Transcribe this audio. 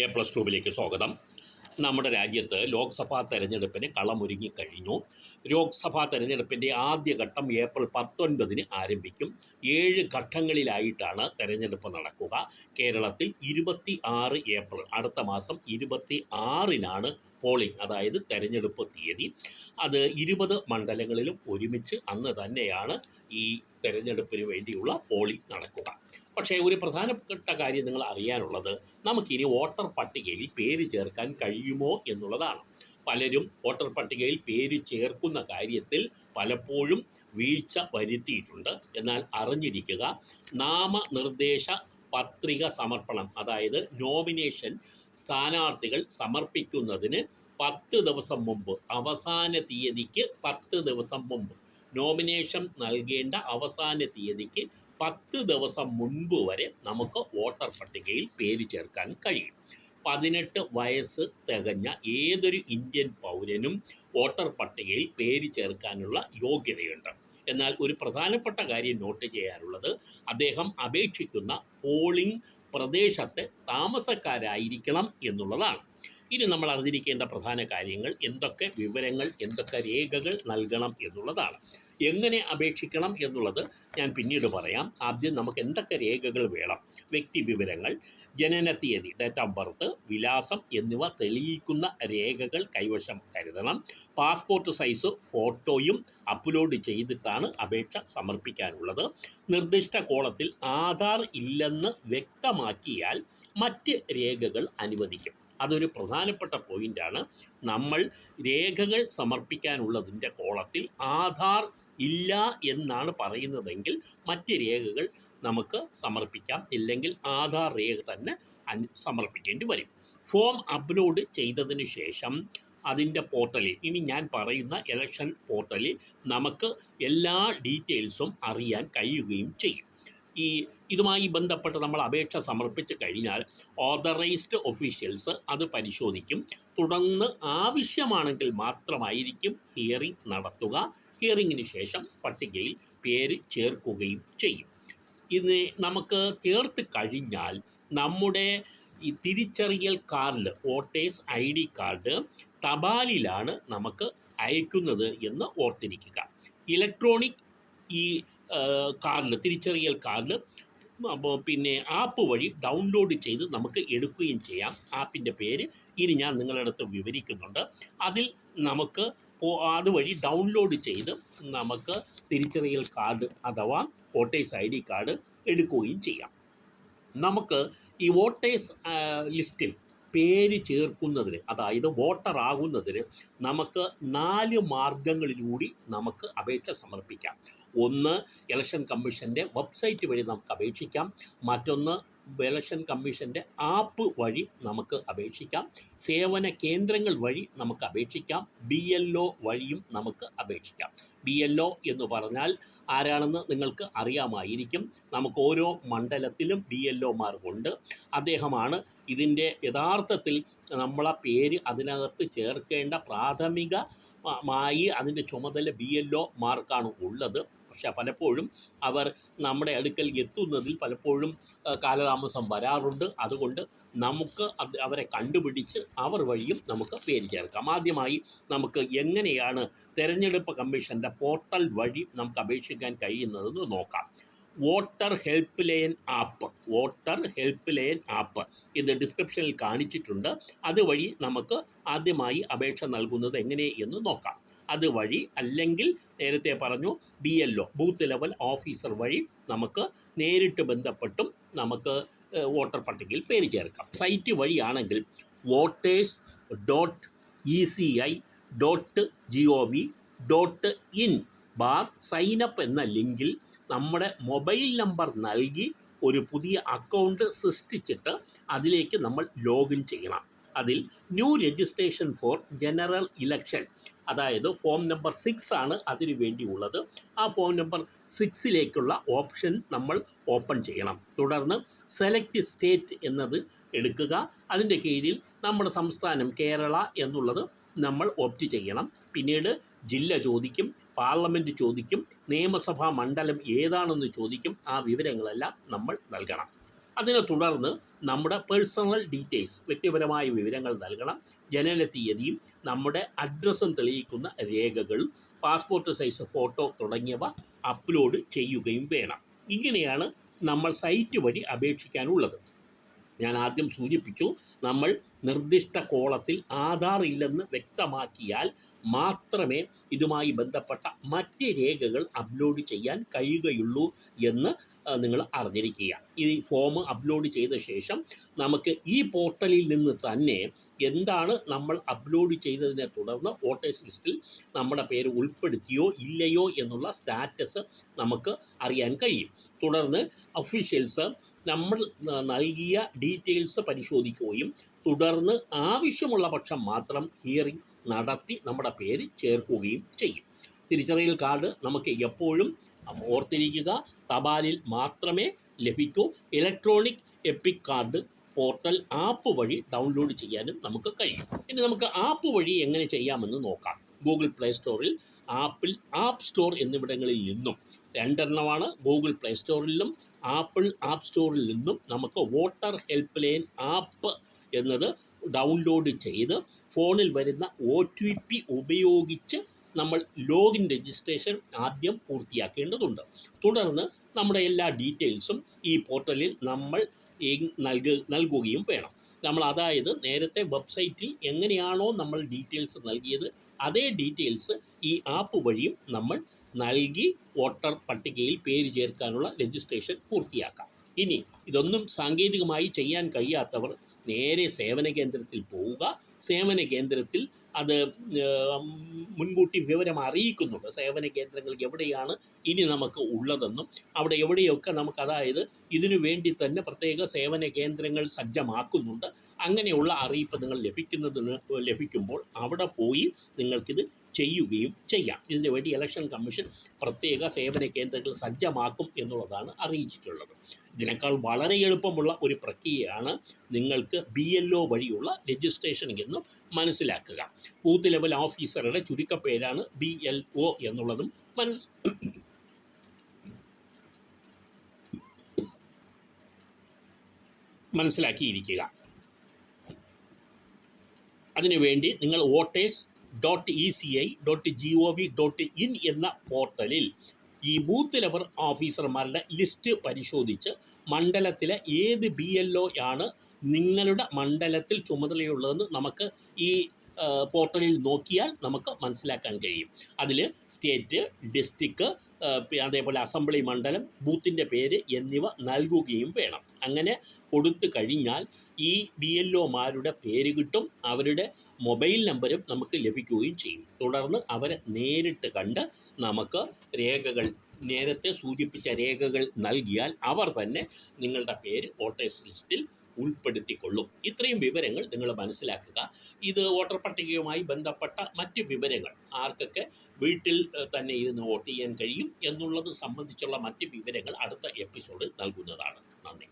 A plus ട്യൂബിലേക്ക് സ്വാഗതം. നമ്മുടെ രാജ്യത്ത് ലോക്സഭാ തെരഞ്ഞെടുപ്പിന് കളമൊരുങ്ങി കഴിഞ്ഞു. ലോക്സഭാ തെരഞ്ഞെടുപ്പിന്റെ ആദ്യഘട്ടം ഏപ്രിൽ പത്തൊൻപതിന് ആരംഭിക്കും. ഏഴ് ഘട്ടങ്ങളിലായിട്ടാണ് തെരഞ്ഞെടുപ്പ് നടക്കുക. കേരളത്തിൽ ഇരുപത്തി ആറ് ഏപ്രിൽ അടുത്ത മാസം ഇരുപത്തി ആറിനാണ് പോളിംഗ് അതായത് തെരഞ്ഞെടുപ്പ് തീയതി. അത് ഇരുപത് മണ്ഡലങ്ങളിലും ഒരുമിച്ച് അന്ന് തന്നെയാണ് ഈ തെരഞ്ഞെടുപ്പിന് വേണ്ടിയുള്ള പോളിംഗ് നടക്കുക. പക്ഷേ ഒരു പ്രധാനപ്പെട്ട കാര്യം നിങ്ങൾ അറിയാനുള്ളത് നമുക്കിനി വോട്ടർ പട്ടികയിൽ പേര് ചേർക്കാൻ കഴിയുമോ എന്നുള്ളതാണ്. പലരും വോട്ടർ പട്ടികയിൽ പേര് ചേർക്കുന്ന കാര്യത്തിൽ പലപ്പോഴും വീഴ്ച വരുത്തിയിട്ടുണ്ട്. എന്നാൽ അറിഞ്ഞിരിക്കുക നാമനിർദ്ദേശ പത്രിക സമർപ്പണം അതായത് നോമിനേഷൻ സ്ഥാനാർത്ഥികൾ സമർപ്പിക്കുന്നതിന് പത്ത് ദിവസം മുമ്പ് അവസാന തീയതിക്ക് പത്ത് ദിവസം മുമ്പ് നോമിനേഷൻ നൽകേണ്ട അവസാന തീയതിക്ക് പത്ത് ദിവസം മുൻപ് വരെ നമുക്ക് വോട്ടർ പട്ടികയിൽ പേര് ചേർക്കാൻ കഴിയും. പതിനെട്ട് വയസ്സ് തികഞ്ഞ ഏതൊരു ഇന്ത്യൻ പൗരനും വോട്ടർ പട്ടികയിൽ പേര് ചേർക്കാനുള്ള യോഗ്യതയുണ്ട്. എന്നാൽ ഒരു പ്രധാനപ്പെട്ട കാര്യം നോട്ട് ചെയ്യാനുള്ളത് അദ്ദേഹം അപേക്ഷിക്കുന്ന പോളിംഗ് പ്രദേശത്തെ താമസക്കാരായിരിക്കണം എന്നുള്ളതാണ്. ഇനി നമ്മൾ അറിഞ്ഞിരിക്കേണ്ട പ്രധാന കാര്യങ്ങൾ എന്തൊക്കെ വിവരങ്ങൾ എന്തൊക്കെ രേഖകൾ നൽകണം എന്നുള്ളതാണ്. എങ്ങനെ അപേക്ഷിക്കണം എന്നുള്ളത് ഞാൻ പിന്നീട് പറയാം. ആദ്യം നമുക്ക് എന്തൊക്കെ രേഖകൾ വേണം? വ്യക്തി വിവരങ്ങൾ ജനന തീയതി ഡേറ്റ് ഓഫ് ബർത്ത് വിലാസം എന്നിവ തെളിയിക്കുന്ന രേഖകൾ കൈവശം കരുതണം. പാസ്പോർട്ട് സൈസ് ഫോട്ടോയും അപ്ലോഡ് ചെയ്തിട്ടാണ് അപേക്ഷ സമർപ്പിക്കാനുള്ളത്. നിർദ്ദിഷ്ട കോളത്തിൽ ആധാർ ഇല്ലെന്ന് വ്യക്തമാക്കിയാൽ മറ്റ് രേഖകൾ അനുവദിക്കും. അതൊരു പ്രധാനപ്പെട്ട പോയിന്റാണ് നമ്മൾ രേഖകൾ സമർപ്പിക്കാനുള്ളതിന്റെ കോളത്തിൽ ആധാർ ഇല്ല എന്നാണ് പറയുന്നതെങ്കിൽ മറ്റ് രേഖകൾ നമുക്ക് സമർപ്പിക്കാം. ഇല്ലെങ്കിൽ ആധാർ രേഖ തന്നെ സമർപ്പിക്കേണ്ടി വരും. ഫോം അപ്ലോഡ് ചെയ്തതിന് ശേഷം അതിന്റെ പോർട്ടലിൽ ഇനി ഞാൻ പറയുന്ന ഇലക്ഷൻ പോർട്ടലിൽ നമുക്ക് എല്ലാ ഡീറ്റെയിൽസും അറിയാൻ കഴിയുകയും ചെയ്യും. ഈ ഇതുമായി ബന്ധപ്പെട്ട് നമ്മൾ അപേക്ഷ സമർപ്പിച്ച് കഴിഞ്ഞാൽ ഓതറൈസ്ഡ് ഒഫീഷ്യൽസ് അത് പരിശോധിക്കും. തുടർന്ന് ആവശ്യമാണെങ്കിൽ മാത്രമായിരിക്കും ഹിയറിംഗ് നടത്തുക. ഹിയറിങ്ങിന് ശേഷം പട്ടികയിൽ പേര് ചേർക്കുകയും ചെയ്യും. ഇത് നമുക്ക് ചേർത്ത് കഴിഞ്ഞാൽ നമ്മുടെ ഈ തിരിച്ചറിയൽ card voters I D card തപാലിലാണ് നമുക്ക് അയക്കുന്നത് എന്ന് ഓർത്തിരിക്കുക. ഇലക്ട്രോണിക് ഈ കാർഡ് തിരിച്ചറിയൽ കാർഡ് അപ്പോൾ പിന്നെ ആപ്പ് വഴി ഡൗൺലോഡ് ചെയ്ത് നമുക്ക് എടുക്കുകയും ചെയ്യാം. ആപ്പിന്റെ പേര് ഇനി ഞാൻ നിങ്ങളുടെ അടുത്ത് വിവരിക്കുന്നുണ്ട്. അതിൽ നമുക്ക് അതുവഴി ഡൗൺലോഡ് ചെയ്ത് നമുക്ക് തിരിച്ചറിയൽ കാർഡ് അഥവാ വോട്ടേഴ്സ് ഐ ഡി കാർഡ് എടുക്കുകയും ചെയ്യാം. നമുക്ക് ഈ വോട്ടേഴ്സ് ലിസ്റ്റിൽ പേര് ചേർക്കുന്നതിന് അതായത് വോട്ടർ ആകുന്നതിന് നമുക്ക് നാല് മാർഗങ്ങളിലൂടി നമുക്ക് അപേക്ഷ സമർപ്പിക്കാം. ഒന്ന് ഇലക്ഷൻ കമ്മീഷന്റെ വെബ്സൈറ്റ് വഴി നമുക്ക് അപേക്ഷിക്കാം. മറ്റൊന്ന് ഇലക്ഷൻ കമ്മീഷന്റെ ആപ്പ് വഴി നമുക്ക് അപേക്ഷിക്കാം. സേവന കേന്ദ്രങ്ങൾ വഴി നമുക്ക് അപേക്ഷിക്കാം. ബി എൽ ഒ വഴിയും നമുക്ക് അപേക്ഷിക്കാം. ബി എൽ ഒ എന്ന് പറഞ്ഞാൽ ആരാണെന്ന് നിങ്ങൾക്ക് അറിയാമായിരിക്കും. നമുക്ക് ഓരോ മണ്ഡലത്തിലും ബി എൽ ഒമാർക്കുണ്ട് അദ്ദേഹമാണ് ഇതിന്റെ യഥാർത്ഥത്തിൽ നമ്മളെ പേര് അതിനകത്ത് ചേർക്കേണ്ട പ്രാഥമിക മായി അതിന്റെ ചുമതല ബി എൽ ഒ മാർക്കാണ് ഉള്ളത്. പക്ഷെ പലപ്പോഴും അവർ നമ്മുടെ അടുക്കൽ എത്തുന്നതിൽ പലപ്പോഴും കാലതാമസം വരാറുണ്ട്. അതുകൊണ്ട് നമുക്ക് അവരെ കണ്ടുപിടിച്ച് അവർ വഴിയും നമുക്ക് പേര് ചേർക്കാം ആദ്യമായി നമുക്ക് എങ്ങനെയാണ് തെരഞ്ഞെടുപ്പ് കമ്മീഷന്റെ പോർട്ടൽ വഴി നമുക്ക് അപേക്ഷിക്കാൻ കഴിയുന്നതെന്ന് നോക്കാം. Voter help line app voter help line app ഇത് ഡിസ്ക്രിപ്ഷനിൽ കാണിച്ചിട്ടുണ്ട്. അതുവഴി നമുക്ക് ആദ്യമായി അപേക്ഷ നൽകുന്നത് എങ്ങനെ എന്ന് നോക്കാം. അതുവഴി അല്ലെങ്കിൽ നേരത്തെ പറഞ്ഞു B L O booth level officer വഴി നമുക്ക് നേരിട്ട് ബന്ധപ്പെട്ടും നമുക്ക് വോട്ടർ പട്ടികയിൽ പേര് ചേർക്കാം. Site വഴിയാണെങ്കിൽ voters dot E C I dot G O V dot in bar sign up എന്ന ലിങ്കിൽ നമ്മുടെ മൊബൈൽ നമ്പർ നൽകി ഒരു പുതിയ അക്കൗണ്ട് സൃഷ്ടിച്ചിട്ട് അതിലേക്ക് നമ്മൾ ലോഗിൻ ചെയ്യണം. അതിൽ new registration for general election അതായത് ഫോം നമ്പർ സിക്സ് ആണ് അതിനു വേണ്ടിയുള്ളത്. ആ ഫോം നമ്പർ സിക്സിലേക്കുള്ള ഓപ്ഷൻ നമ്മൾ ഓപ്പൺ ചെയ്യണം. തുടർന്ന് സെലക്ട് സ്റ്റേറ്റ് എന്നത് എടുക്കുക. അതിന്റെ കീഴിൽ നമ്മുടെ സംസ്ഥാനം കേരള എന്നുള്ളത് നമ്മൾ ഓപ്റ്റ് ചെയ്യണം. പിന്നീട് ജില്ല ചോദിക്കും പാർലമെന്റ് ചോദിക്കും നിയമസഭാ മണ്ഡലം ഏതാണെന്ന് ചോദിക്കും ആ വിവരങ്ങളെല്ലാം നമ്മൾ നൽകണം. അതിനെ തുടർന്ന് നമ്മുടെ പേഴ്സണൽ ഡീറ്റെയിൽസ് വ്യക്തിപരമായ വിവരങ്ങൾ നൽകണം. ജനന തീയതിയും നമ്മുടെ അഡ്രസ്സും തെളിയിക്കുന്ന രേഖകൾ പാസ്പോർട്ട് സൈസ് ഫോട്ടോ തുടങ്ങിയവ അപ്ലോഡ് ചെയ്യുകയും വേണം. ഇങ്ങനെയാണ് നമ്മൾ സൈറ്റ് വഴി അപേക്ഷിക്കാനുള്ളത്. ഞാൻ ആദ്യം സൂചിപ്പിച്ചു നമ്മൾ നിർദ്ദിഷ്ട കോളത്തിൽ ആധാർ ഇല്ലെന്ന് വ്യക്തമാക്കിയാൽ മാത്രമേ ഇതുമായി ബന്ധപ്പെട്ട മറ്റ് രേഖകൾ അപ്ലോഡ് ചെയ്യാൻ കഴിയുകയുള്ളൂ എന്ന് നിങ്ങൾ അറിഞ്ഞിരിക്കുക. ഈ ഫോം അപ്ലോഡ് ചെയ്ത ശേഷം നമുക്ക് ഈ പോർട്ടലിൽ നിന്ന് തന്നെ എന്താണ് നമ്മൾ അപ്ലോഡ് ചെയ്തതിനെ തുടർന്ന് വോട്ടേഴ്സ് ലിസ്റ്റിൽ നമ്മുടെ പേര് ഉൾപ്പെടുത്തിയോ ഇല്ലയോ എന്നുള്ള സ്റ്റാറ്റസ് നമുക്ക് അറിയാൻ കഴിയും. തുടർന്ന് ഒഫീഷ്യൽസ് നമ്മൾ നൽകിയ ഡീറ്റെയിൽസ് പരിശോധിക്കുകയും തുടർന്ന് ആവശ്യമുള്ള പക്ഷം മാത്രം ഹിയറിംഗ് നടത്തി നമ്മുടെ പേര് ചേർക്കുകയും ചെയ്യും. തിരിച്ചറിയൽ കാർഡ് നമുക്ക് എപ്പോഴും ഓർത്തിരിക്കുക തപാലിൽ മാത്രമേ ലഭിക്കൂ. Electronic EPIC card portal app വഴി ഡൗൺലോഡ് ചെയ്യാനും നമുക്ക് കഴിയും. ഇനി നമുക്ക് ആപ്പ് വഴി എങ്ങനെ ചെയ്യാമെന്ന് നോക്കാം. ഗൂഗിൾ പ്ലേ സ്റ്റോറിൽ ആപ്പിൾ ആപ്പ് സ്റ്റോർ എന്നിവിടങ്ങളിൽ നിന്നും രണ്ടെണ്ണമാണ് ഗൂഗിൾ പ്ലേ സ്റ്റോറിലും ആപ്പിൾ ആപ്പ് സ്റ്റോറിൽ നിന്നും നമുക്ക് വോട്ടർ ഹെൽപ്പ് ലൈൻ ആപ്പ് എന്നത് ഡൗൺലോഡ് ചെയ്ത് ഫോണിൽ വരുന്ന ഒ ഉപയോഗിച്ച് നമ്മൾ ലോഗിൻ രജിസ്ട്രേഷൻ ആദ്യം പൂർത്തിയാക്കേണ്ടതുണ്ട്. തുടർന്ന് നമ്മുടെ എല്ലാ ഡീറ്റെയിൽസും ഈ പോർട്ടലിൽ നമ്മൾ നൽക നൽകുകയും വേണം. നമ്മൾ അതായത് നേരത്തെ വെബ്സൈറ്റിൽ എങ്ങനെയാണോ നമ്മൾ ഡീറ്റെയിൽസ് നൽകിയത് അതേ ഡീറ്റെയിൽസ് ഈ ആപ്പ് വഴിയും നമ്മൾ നൽകി വോട്ടർ പട്ടികയിൽ പേര് ചേർക്കാനുള്ള രജിസ്ട്രേഷൻ പൂർത്തിയാക്കാം. ഇനി ഇതൊന്നും സാങ്കേതികമായി ചെയ്യാൻ കഴിയാത്തവർ നേരെ സേവന കേന്ദ്രത്തിൽ പോവുക. സേവന കേന്ദ്രത്തിൽ അത് മുൻകൂട്ടി വിവരം അറിയിക്കുന്നുണ്ട്. സേവന കേന്ദ്രങ്ങൾ എവിടെയാണ് ഇനി നമുക്ക് ഉള്ളതെന്നും അവിടെ എവിടെയൊക്കെ നമുക്ക് അതായത് ഇതിനു വേണ്ടി തന്നെ പ്രത്യേക സേവന കേന്ദ്രങ്ങൾ സജ്ജമാക്കുന്നുണ്ട്. അങ്ങനെയുള്ള അറിയിപ്പ് നിങ്ങൾ ലഭിക്കുന്നതിന് ലഭിക്കുമ്പോൾ അവിടെ പോയി നിങ്ങൾക്കിത് ചെയ്യുകയും ചെയ്യാം. ഇതിനുവേണ്ടി ഇലക്ഷൻ കമ്മീഷൻ പ്രത്യേക സേവന കേന്ദ്രങ്ങൾ സജ്ജമാക്കും എന്നുള്ളതാണ് അറിയിച്ചിട്ടുള്ളത്. ഇതിനേക്കാൾ വളരെ എളുപ്പമുള്ള ഒരു പ്രക്രിയയാണ് നിങ്ങൾക്ക് ബി എൽ ഒ വഴിയുള്ള രജിസ്ട്രേഷൻ എന്നും മനസ്സിലാക്കുക. ബൂത്ത് ലെവൽ ഓഫീസറുടെ ചുരുക്കപ്പേരാണ് ബി എൽ ഒ എന്നുള്ളതും മനസ് മനസ്സിലാക്കിയിരിക്കുക. അതിനുവേണ്ടി നിങ്ങൾ voters dot E C I dot G O V dot in എന്ന പോർട്ടലിൽ ഈ ബൂത്ത് ലെവൽ ഓഫീസർമാരുടെ ലിസ്റ്റ് പരിശോധിച്ച് മണ്ഡലത്തിലെ ഏത് ബി എൽ ഒ ആണ് നിങ്ങളുടെ മണ്ഡലത്തിൽ ചുമതലയുള്ളതെന്ന് നമുക്ക് ഈ പോർട്ടലിൽ നോക്കിയാൽ നമുക്ക് മനസ്സിലാക്കാൻ കഴിയും. അതിൽ സ്റ്റേറ്റ് ഡിസ്ട്രിക്ട് അതേപോലെ അസംബ്ലി മണ്ഡലം ബൂത്തിന്റെ പേര് എന്നിവ നൽകുകയും വേണം. അങ്ങനെ കൊടുത്തു കഴിഞ്ഞാൽ ഈ ബി എൽ ഒമാരുടെ പേര് കിട്ടും അവരുടെ മൊബൈൽ നമ്പരും നമുക്ക് ലഭിക്കുകയും ചെയ്യും. തുടർന്ന് അവരെ നേരിട്ട് കണ്ട് നമുക്ക് രേഖകൾ നേരത്തെ സൂചിപ്പിച്ച രേഖകൾ നൽകിയാൽ അവർ തന്നെ നിങ്ങളുടെ പേര് വോട്ടേഴ്സ് ലിസ്റ്റിൽ ഉൾപ്പെടുത്തിക്കൊള്ളും. ഇത്രയും വിവരങ്ങൾ നിങ്ങൾ മനസ്സിലാക്കുക. ഇത് വോട്ടർ പട്ടികയുമായി ബന്ധപ്പെട്ട മറ്റ് വിവരങ്ങൾ. ആർക്കൊക്കെ വീട്ടിൽ തന്നെ ഇരുന്ന് വോട്ട് ചെയ്യാൻ കഴിയും എന്നുള്ളത് സംബന്ധിച്ചുള്ള മറ്റ് വിവരങ്ങൾ അടുത്ത എപ്പിസോഡിൽ നൽകുന്നതാണ്. നന്ദി.